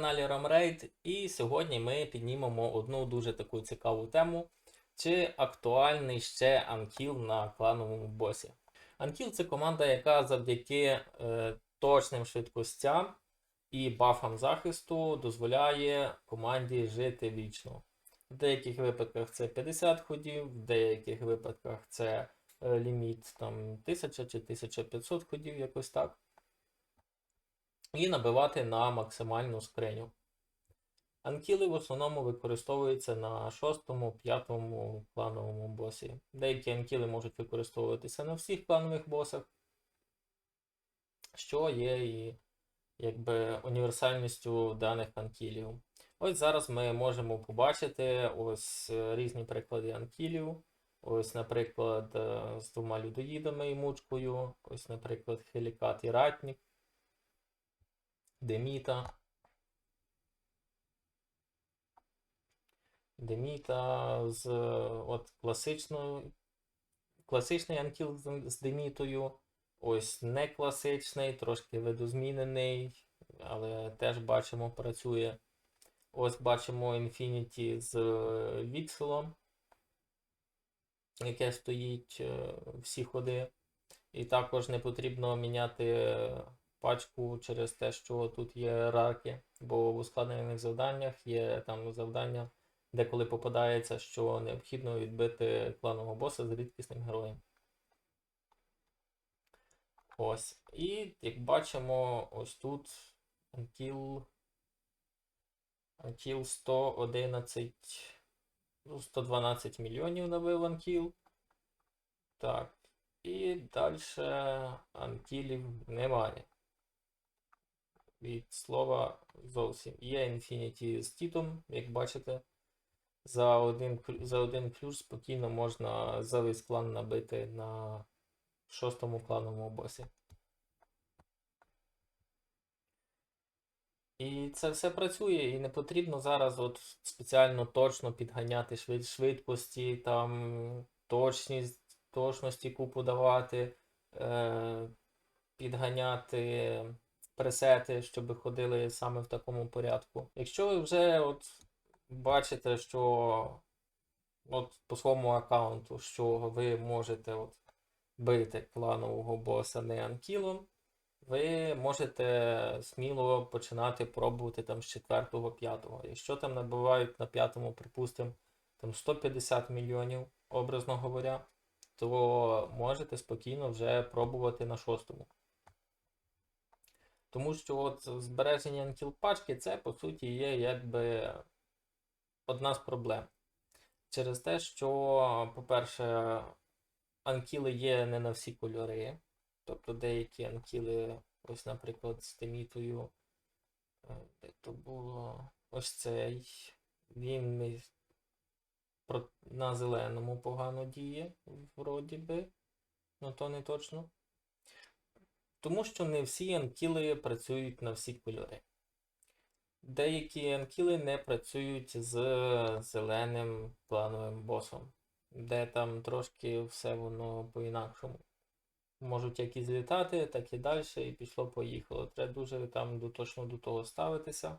каналі Ромрейд, і сьогодні ми піднімемо одну дуже таку цікаву тему. Чи актуальний ще Анкіл на клановому босі? Анкіл це команда, яка завдяки е, точним швидкостям і бафам захисту дозволяє команді жити вічно. В деяких випадках це 50 ходів, в деяких випадках це е, ліміт там 1000 чи 1500 ходів, якось так і набивати на максимальну скриню. Анкіли в основному використовуються на 6-5 клановому босі. Деякі анкіли можуть використовуватися на всіх кланових босах, що є і якби універсальністю даних анкілів. Ось зараз ми можемо побачити ось е, різні приклади анкілів. Ось, наприклад, е, з двома людоїдами і мучкою, ось, наприклад, Хелікат і Ратнік. Деміта. Деміта з от класичною. Класичний анкіл з демітою. Ось не класичний, трошки видозмінений, але теж бачимо, працює. Ось бачимо Infinity з вікселом, яке стоїть е, всі ходи. І також не потрібно міняти пачку через те, що тут є раки, бо в ускладнених завданнях є там завдання, де коли попадається, що необхідно відбити кланового боса з рідкісним героєм. Ось. І як бачимо, ось тут Until, Until 111, 112 мільйонів набив Unkill. Так. І далі антілів немає від слова зовсім. Є Infinity з тітом, як бачите. За один за один ключ спокійно можна за весь клан набити на шостому клановому босі. І це все працює, і не потрібно зараз от спеціально точно підганяти швид, швидкості, там точність, точності купу давати, е, підганяти пресети, щоб ходили саме в такому порядку. Якщо ви вже от бачите, що от по своєму аккаунту, що ви можете от бити кланового боса не анкілом, ви можете сміло починати пробувати там з 4-5. Якщо там набивають на п'ятому, припустимо, там 150 мільйонів, образно говоря, то можете спокійно вже пробувати на шостому. Тому що от збереження анкіл-пачки це, по суті, є якби одна з проблем. Через те, що, по-перше, анкіли є не на всі кольори. Тобто деякі анкіли, ось, наприклад, з темітою, е, де то було ось цей, він на зеленому погано діє, вроді би, ну то не точно. Тому що не всі анкіли працюють на всі кольори. Деякі анкіли не працюють з зеленим плановим босом, де там трошки все воно по-інакшому. Можуть як і злітати, так і далі, і пішло-поїхало. Треба дуже там точно до того ставитися.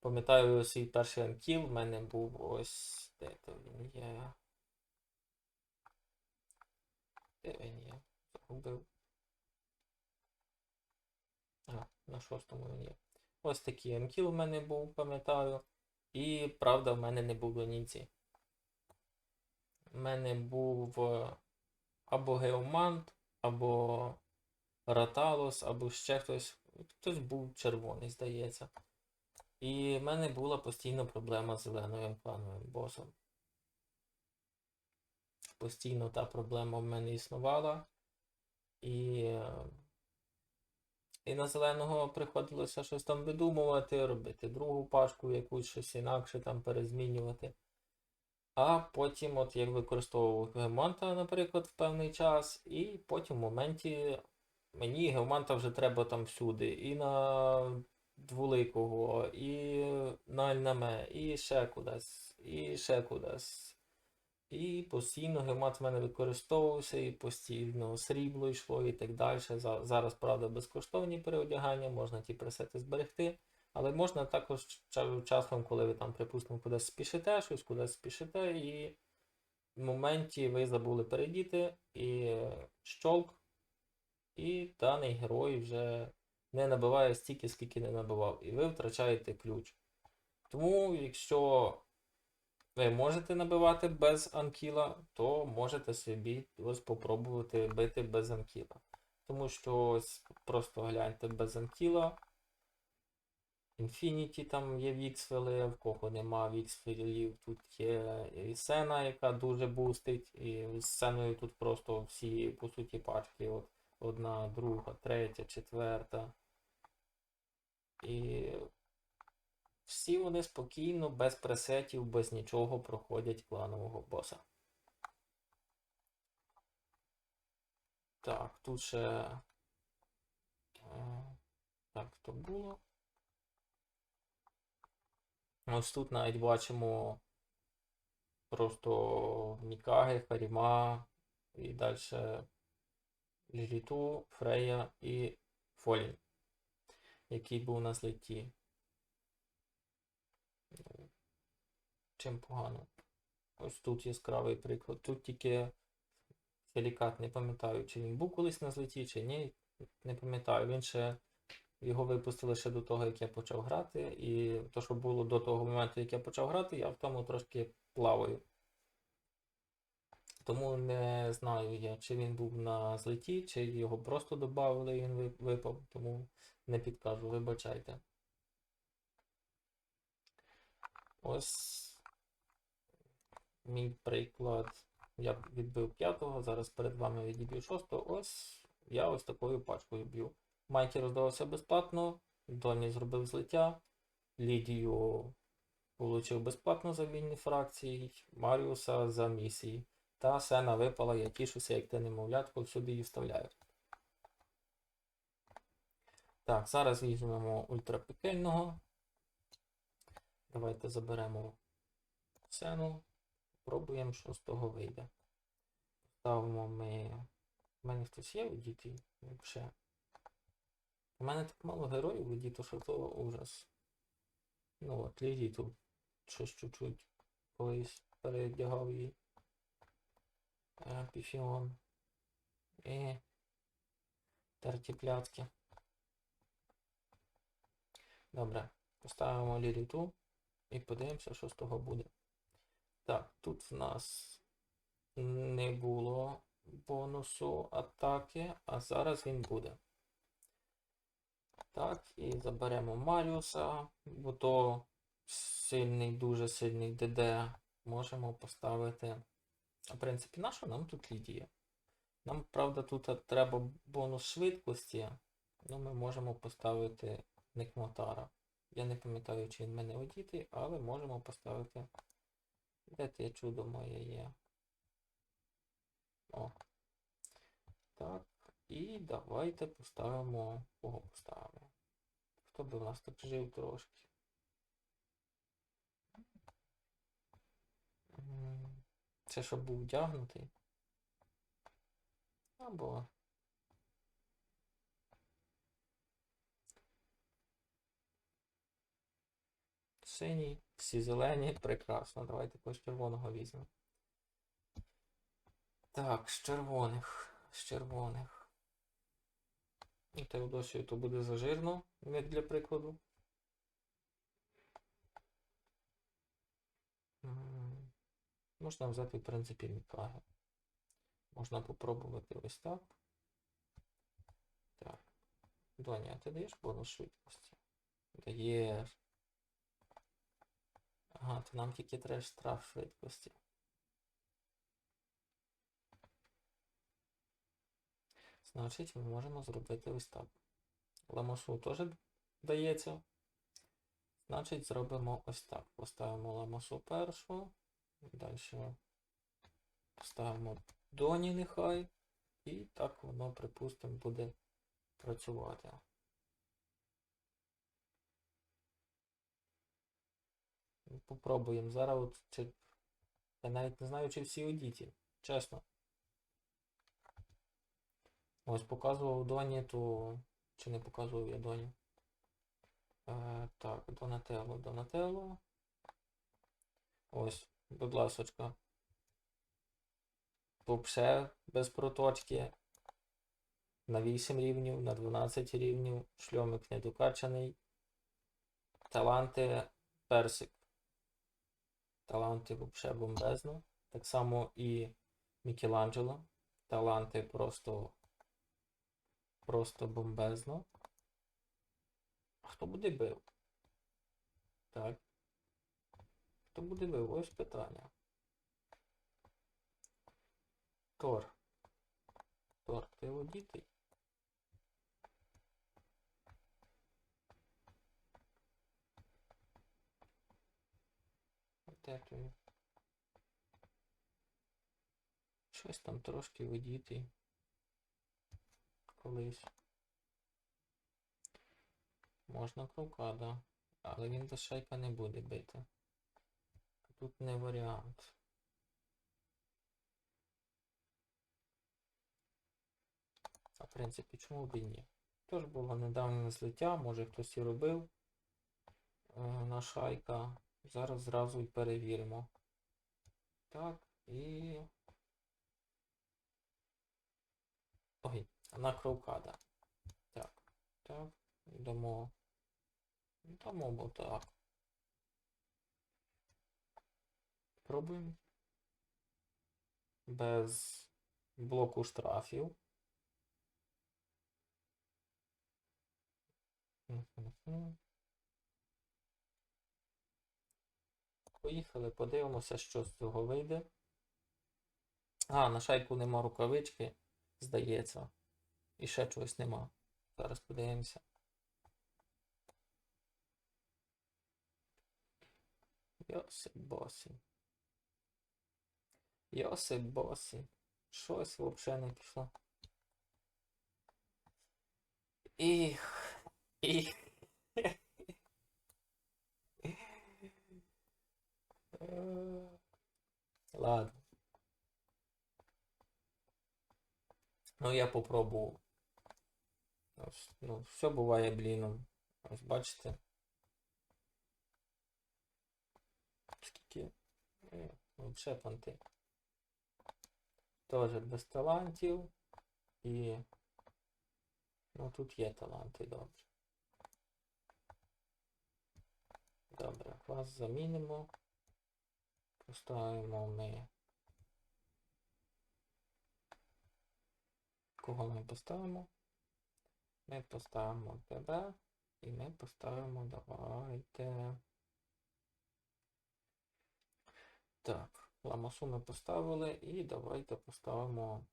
Пам'ятаю свій перший анкіл, в мене був ось. Де то він є? Де він є? Загубив. А, на шостому він. Ось такий анкіл в мене був, пам'ятаю. І правда, в мене не було ніці. У мене був е, або Геомант, або Раталос, або ще хтось. Хтось був червоний, здається. І в мене була постійна проблема з зеленою плановим босом. Постійно та проблема в мене існувала. І. і на зеленого приходилося щось там видумувати, робити другу пашку, якусь щось інакше там перезмінювати. А потім, от як використовував геоманта, наприклад, в певний час, і потім в моменті мені геоманта вже треба там всюди. І на двуликого, і на альнаме, і ще кудись, і ще кудись. І постійно гемат в мене використовувався, і постійно срібло йшло і так далі. Зараз, правда, безкоштовні переодягання, можна ті пресети зберегти. Але можна також часом, коли ви там, припустимо, кудись спішите, щось кудись спішите, і в моменті ви забули передіти, і щолк, і даний герой вже не набиває стільки, скільки не набивав, і ви втрачаєте ключ. Тому, якщо ви можете набивати без анкіла, то можете собі ось попробувати бити без анкіла. Тому що ось просто гляньте без анкіла. Infinity там є віксфели, в кого нема віксфелів, тут є і Сена, яка дуже бустить, і з Сеною тут просто всі, по суті, пачки. От, одна, друга, третя, четверта. І всі вони спокійно, без пресетів, без нічого проходять кланового боса. Так, тут ще. е, Так, то було. Ось тут навіть бачимо просто Мікаги, Харіма і далі Ліліту, Фрея і Фолін, який був на злеті. Чим погано? Ось тут яскравий приклад. Тут тільки Силікат, не пам'ятаю, чи він був колись на злеті, чи ні. Не пам'ятаю. Він ще його випустили ще до того, як я почав грати. І то, що було до того моменту, як я почав грати, я в тому трошки плаваю. Тому не знаю я, чи він був на злеті, чи його просто додали і він випав. Тому не підкажу, вибачайте. Ось мій приклад. Я відбив п'ятого, зараз перед вами відіб'ю шостого. Ось я ось такою пачкою б'ю. Майкі роздавався безплатно, Доні зробив злиття, Лідію получив безплатно за вільні фракції, Маріуса за місії. Та Сена випала, я тішуся, як те немовлятко, всюди її вставляють. Так, зараз візьмемо ультрапекельного. Давайте заберемо Сену. Пробуємо, що з того вийде. Ставимо ми. У мене хтось є у діти? Взагалі. У мене так мало героїв у діту, що то ужас. Ну от, Лілі тут щось чуть-чуть колись передягав її. Е, Піфіон. І терті пляцки. Добре, поставимо Ліліту і подивимося, що з того буде. Так, тут в нас не було бонусу атаки, а зараз він буде. Так, і заберемо Маріуса, бо то сильний, дуже сильний ДД. Можемо поставити. В принципі, на що нам тут Лідія? Нам, правда, тут треба бонус швидкості, ну ми можемо поставити Некмотара. Я не пам'ятаю, чи він мене одітий, але можемо поставити. Де те чудо моє є? О. Так. І давайте поставимо. Кого поставимо? Хто би в нас так жив трошки? Це щоб був вдягнутий. Або. Синій, всі зелені, прекрасно. Давайте якогось червоного візьмемо. Так, з червоних. З червоних. Ну, Теодосію то буде зажирно, як для прикладу. Можна взяти, в принципі, Мікаги. Можна попробувати ось так. Так. Доня, а ти даєш бонус швидкості? Даєш. Ага, то нам тільки треба штраф швидкості. Значить, ми можемо зробити ось так. Ламосу теж дається. Значить, зробимо ось так. Поставимо ламосу першу. Далі поставимо доні нехай. І так воно, припустимо, буде працювати. Попробуємо. Зараз от чи... Я навіть не знаю, чи всі одіті. Чесно. Ось показував Доні, то чи не показував я Доні? Е, так, Донателло, Донателло. Ось, будь ласочка. Вообще без проточки. На 8 рівнів, на 12 рівнів. Шльомик недокачаний. Таланти персик. Таланти взагалі бомбезно. Так само і Мікеланджело. Таланти просто. Просто бомбезно. А хто буде бив? Так. Хто буде бив? Ось питання. Тор. Тор, ти водітий? Де? Щось там трошки водітий. Колись. Можна крука, да. Але він до шейка не буде бити. Тут не варіант. А в принципі, чому б і ні? Тож було недавнє злиття, може хтось і робив е, на шайка. Зараз зразу і перевіримо. Так, і. Ой, на кровкада. Так, так, йдемо. Йдемо, бо так. Пробуємо. Без блоку штрафів. Мгм. Поїхали, подивимося, що з цього вийде. А, на шайку нема рукавички, здається. І ще чогось нема. Зараз подивимося. Йосип босі. Йосип босі. Щось взагалі не пішло. Іх. Іх. Е, Ладно. Ну, я попробую. Ну, все буває бліном. Ось бачите. Скільки. Е, Взагалі понти. Тоже без талантів. І. Ну тут є таланти, добре. Добре, вас замінимо. Поставимо ми. Кого ми поставимо? Ми поставимо тебе і ми поставимо давайте. Так, ламасу ми поставили і давайте поставимо.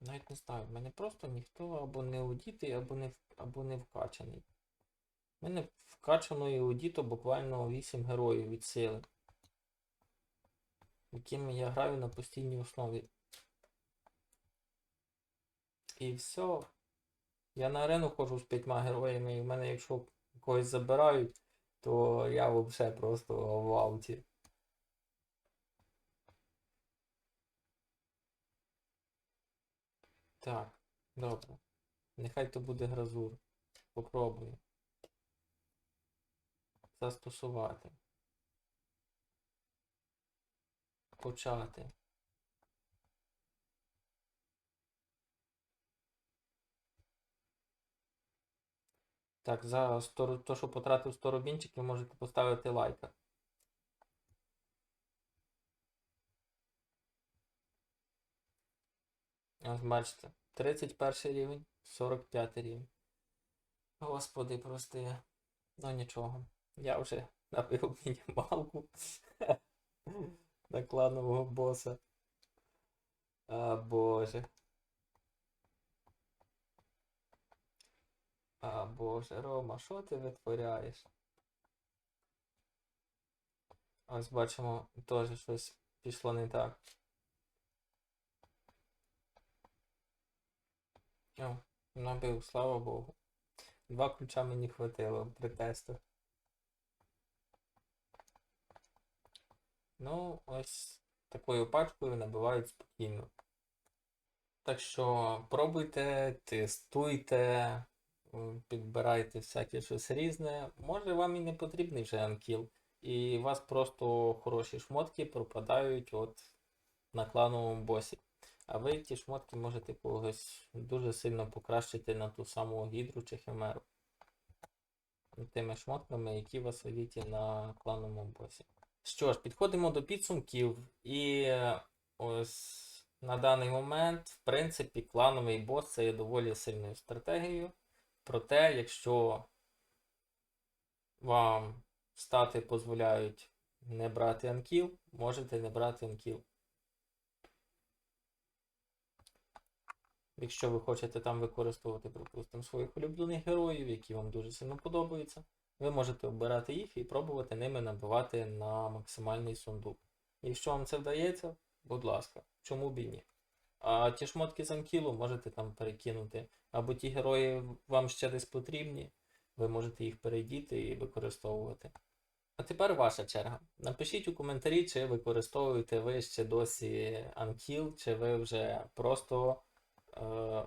Навіть не в мене просто ніхто або не одітий, або не, або не вкачаний. У мене вкачано і одіто буквально 8 героїв від сили, якими я граю на постійній основі. І все. Я на арену ходжу з п'ятьма героями, і в мене, якщо когось забирають, то я взагалі просто в ауті. Так, добре. Нехай то буде гразур. Попробую. Застосувати. Почати. Так, за 100, то, що потратив 100 рубінчиків, можете поставити лайка. Ось бачите, 31 рівень, 45 рівень. Господи, прости. Ну нічого. Я вже набив мінімалку на кланового боса. А боже. А боже, Рома, що ти витворяєш? Ось бачимо, теж щось пішло не так. О, набив, слава Богу. Два ключа мені хватило при тестах. Ну, ось такою пачкою набивають спокійно. Так що пробуйте, тестуйте. м, підбираєте всяке щось різне, може вам і не потрібний вже анкіл. І у вас просто хороші шмотки пропадають от на клановому босі. А ви ті шмотки можете когось дуже сильно покращити на ту саму гідру чи химеру. Тими шмотками, які у вас літі на клановому босі. Що ж, підходимо до підсумків. І е, ось на даний момент, в принципі, клановий бос це є доволі сильною стратегією. Проте, якщо вам стати дозволяють не брати анкіл, можете не брати анкіл. Якщо ви хочете там використовувати, припустимо, своїх улюблених героїв, які вам дуже сильно подобаються, ви можете обирати їх і пробувати ними набивати на максимальний сундук. Якщо вам це вдається, будь ласка, чому б і ні. А ті шмотки з анкілу можете там перекинути. Або ті герої вам ще десь потрібні, ви можете їх перейдіти і використовувати. А тепер ваша черга. Напишіть у коментарі, чи використовуєте ви ще досі анкіл, чи ви вже просто, е,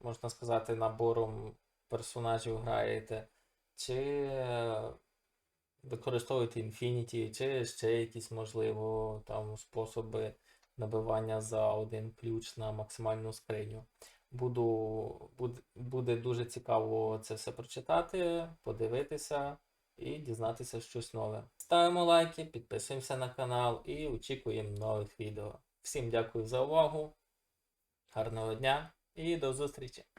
можна сказати, набором персонажів граєте, чи е, використовуєте Infinity, чи ще якісь, можливо, там способи набивання за один ключ на максимальну скриню. Буду, буде, буде дуже цікаво це все прочитати, подивитися і дізнатися щось нове. Ставимо лайки, підписуємося на канал і очікуємо нових відео. Всім дякую за увагу, гарного дня і до зустрічі!